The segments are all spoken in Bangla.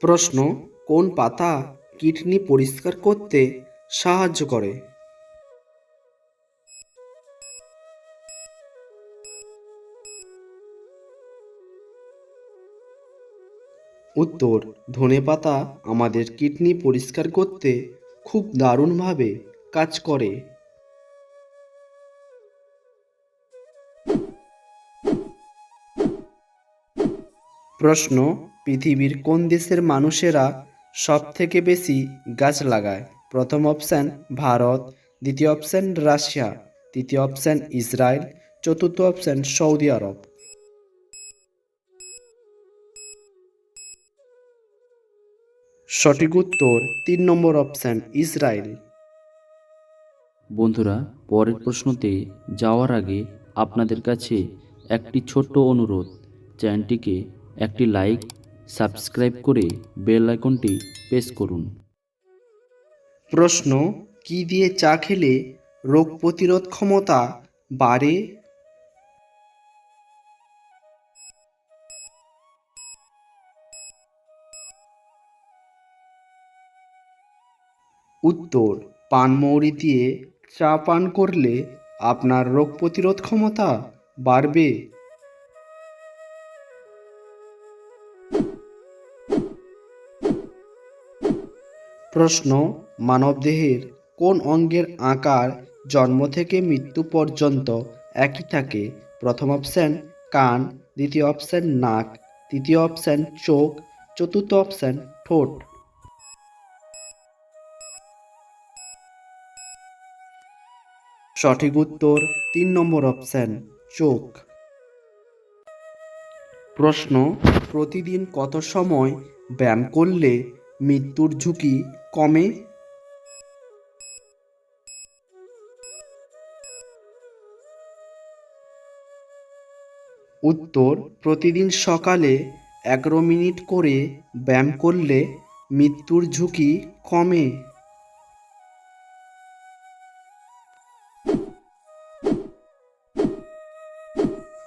প্রশ্ন, কোন পাতা কিডনি পরিষ্কার করতে সাহায্য করে? উত্তর ধনেপাতা আমাদের কিডনি পরিষ্কার করতে খুব দারুণভাবে কাজ করে। প্রশ্ন পৃথিবীর কোন দেশের মানুষেরা সব থেকে বেশি গাছ লাগায়? প্রথম অপশান ভারত, দ্বিতীয় অপশান রাশিয়া, তৃতীয় অপশান ইসরায়েল, চতুর্থ অপশান সৌদি আরব। সঠিক উত্তর তিন নম্বর অপশান ইসরায়েল। বন্ধুরা, পরের প্রশ্নতে যাওয়ার আগে আপনাদের কাছে একটি ছোট্ট অনুরোধ। চ্যানেলটিকে একটি লাইক সাবস্ক্রাইব করে বেল আইকনটি প্রেস করুন। প্রশ্ন, কি দিয়ে চা খেলে রোগ প্রতিরোধ ক্ষমতা বাড়ে? উত্তর পানমৌরি দিয়ে চা পান করলে আপনার রোগ প্রতিরোধ ক্ষমতা বাড়বে। প্রশ্ন, মানবদেহের কোন অঙ্গের আকার জন্ম থেকে মৃত্যু পর্যন্ত একই থাকে? প্রথম অপশান, কান, দ্বিতীয় অপশান, নাক, তৃতীয় অপশান, চোখ, চতুর্থ অপশান, ঠোঁট। সঠিক উত্তর, তিন নম্বর অপশান, চোখ। প্রশ্ন, প্রতিদিন কত সময় ব্যায়াম করলে মৃত্যুর ঝুঁকি কমে? উত্তর, প্রতিদিন সকালে এগারো মিনিট করে ব্যায়াম করলে মৃত্যুর ঝুঁকি কমে।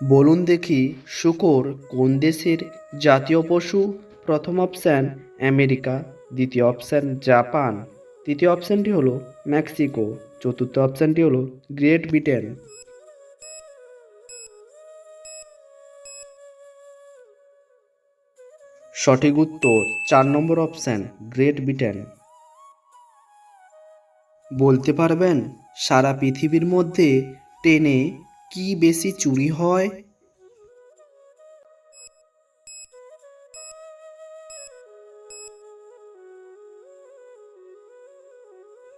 বলুন দেখি শুকর কোন দেশের জাতীয় পশু? প্রথম অপশান আমেরিকা, দ্বিতীয় অপশান জাপান, তৃতীয় অপশানটি হলো মেক্সিকো, চতুর্থ অপশানটি হলো গ্রেট ব্রিটেন। সঠিক উত্তর, চার নম্বর অপশান গ্রেট ব্রিটেন। বলতে পারবেন, সারা পৃথিবীর মধ্যে ট্রেনে কি বেশি চুরি হয়?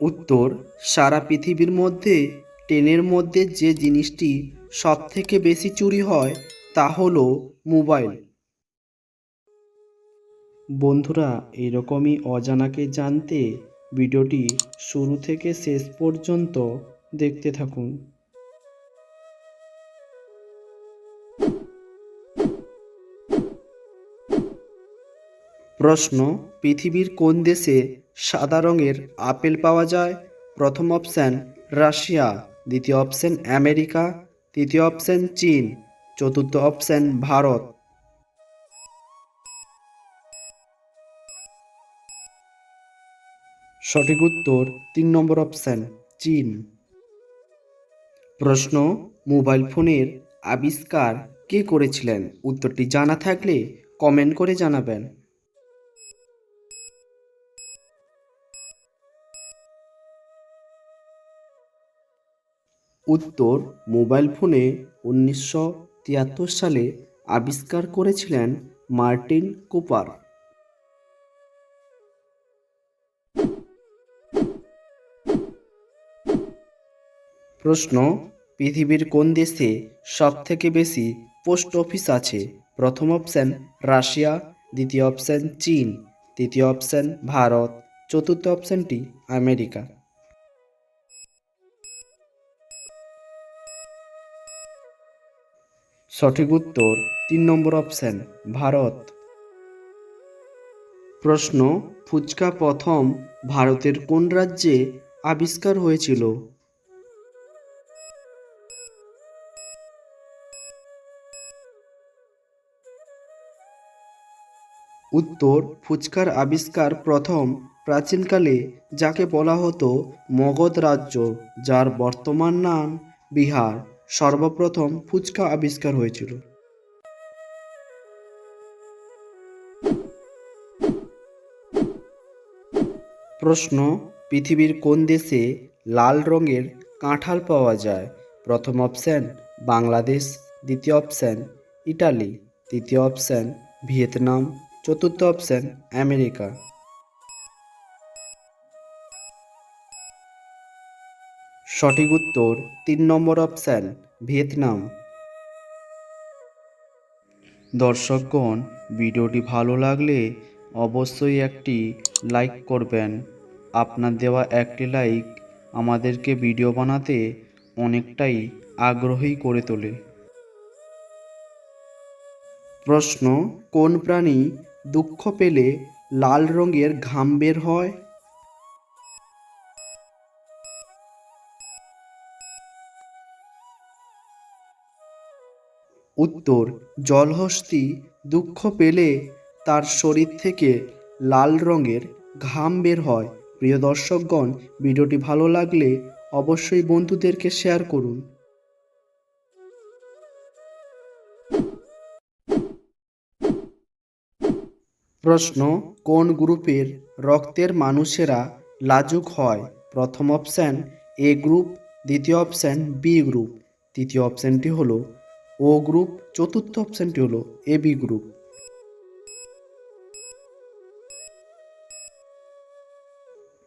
উত্তর, সারা পৃথিবীর মধ্যে ট্রেনের মধ্যে যে জিনিসটি সব থেকে বেশি চুরি হয়, তা হলো মোবাইল। বন্ধুরা, এরকমই অজানাকে জানতে ভিডিওটি শুরু থেকে শেষ পর্যন্ত দেখতে থাকুন। প্রশ্ন, পৃথিবীর কোন দেশে সাদা রঙের আপেল পাওয়া যায়। প্রথম অপশান রাশিয়া, দ্বিতীয় অপশান আমেরিকা, তৃতীয় অপশান চীন, চতুর্থ অপশান ভারত। সঠিক উত্তর তিন নম্বর অপশান চীন। প্রশ্ন, মোবাইল ফোনের আবিষ্কার কে করেছিলেন? উত্তরটি জানা থাকলে কমেন্ট করে জানাবেন। উত্তর মোবাইল ফোনে উনিশশো তিয়াত্তর সালে আবিষ্কার করেছিলেন মার্টিন কুপার। প্রশ্ন, পৃথিবীর কোন দেশে সব থেকে বেশি পোস্ট অফিস আছে? প্রথম অপশান, রাশিয়া, দ্বিতীয় অপশান, চীন, তৃতীয় অপশান, ভারত, চতুর্থ অপশানটি আমেরিকা। সঠিক উত্তর তিন নম্বর অপশান ভারত। প্রশ্ন, ফুচকা প্রথম ভারতের কোন রাজ্যে আবিষ্কার হয়েছিল? উত্তর, ফুচকার আবিষ্কার প্রথম প্রাচীনকালে যাকে বলা হতো মগধ রাজ্য, যার বর্তমান নাম বিহার। সর্বপ্রথম ফুচকা আবিষ্কার হয়েছিল। প্রশ্ন, পৃথিবীর কোন দেশে লাল রঙের কাঁঠাল পাওয়া যায়? প্রথম অপশন, বাংলাদেশ। দ্বিতীয় অপশন, ইটালি। তৃতীয় অপশন, ভিয়েতনাম। চতুর্থ অপশন, আমেরিকা। সঠিক উত্তর তিন নম্বর অপশন, ভিয়েতনাম। দর্শকগণ, ভিডিওটি ভালো লাগলে অবশ্যই একটি লাইক করবেন। আপনার দেওয়া একটি লাইক আমাদেরকে ভিডিও বানাতে অনেকটাই আগ্রহী করে তোলে। প্রশ্ন, কোন প্রাণী দুঃখ পেলে লাল রঙের ঘাম বের হয়? উত্তর, জলহস্তি দুঃখ পেলে তার শরীর থেকে লাল রঙের ঘাম বের হয়। প্রিয় দর্শকগণ, ভিডিওটি ভালো লাগলে অবশ্যই বন্ধুদেরকে শেয়ার করুন। প্রশ্ন, কোন গ্রুপের রক্তের মানুষেরা লাজুক হয়? প্রথম অপশন এ গ্রুপ, দ্বিতীয় অপশন বি গ্রুপ। তৃতীয় অপশনটি হলো ও গ্রুপ চতুর্থ অপশানটি হলো এ বি গ্রুপ।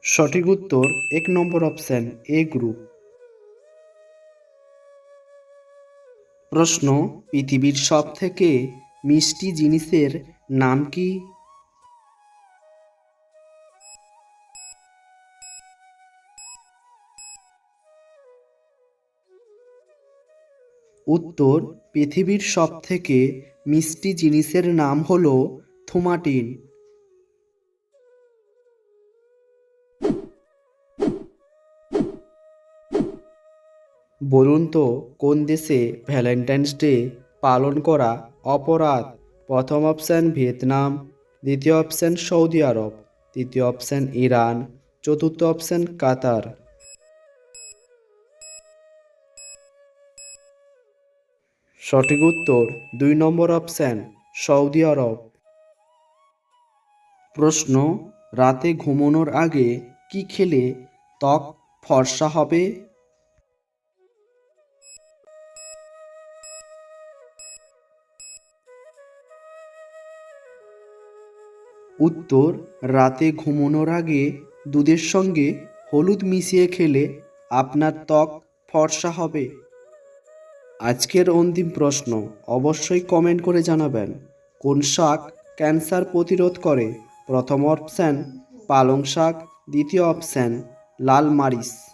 সঠিক উত্তর এক নম্বর অপশান এ গ্রুপ। প্রশ্ন, পৃথিবীর সব থেকে মিষ্টি জিনিসের নাম কি? উত্তর, পৃথিবীর সব থেকে মিষ্টি জিনিসের নাম হল থুমাটিন। বলুন তো, কোন দেশে ভ্যালেন্টাইন্স ডে পালন করা অপরাধ? প্রথম অপশন ভিয়েতনাম, দ্বিতীয় অপশন সৌদি আরব, তৃতীয় অপশন ইরান, চতুর্থ অপশন কাতার। সঠিক উত্তর দুই নম্বর অপশন, সৌদি আরব। প্রশ্ন, রাতে ঘুমানোর আগে কি খেলে ত্বক ফর্সা হবে? উত্তর, রাতে ঘুমানোর আগে দুধের সঙ্গে হলুদ মিশিয়ে খেলে আপনার ত্বক ফর্সা হবে। আজকের অন্তিম প্রশ্ন, অবশ্যই কমেন্ট করে জানাবেন। কোন শাক ক্যান্সার প্রতিরোধ করে? প্রথম অপশান পালং শাক, দ্বিতীয় অপশান লাল মারিচ।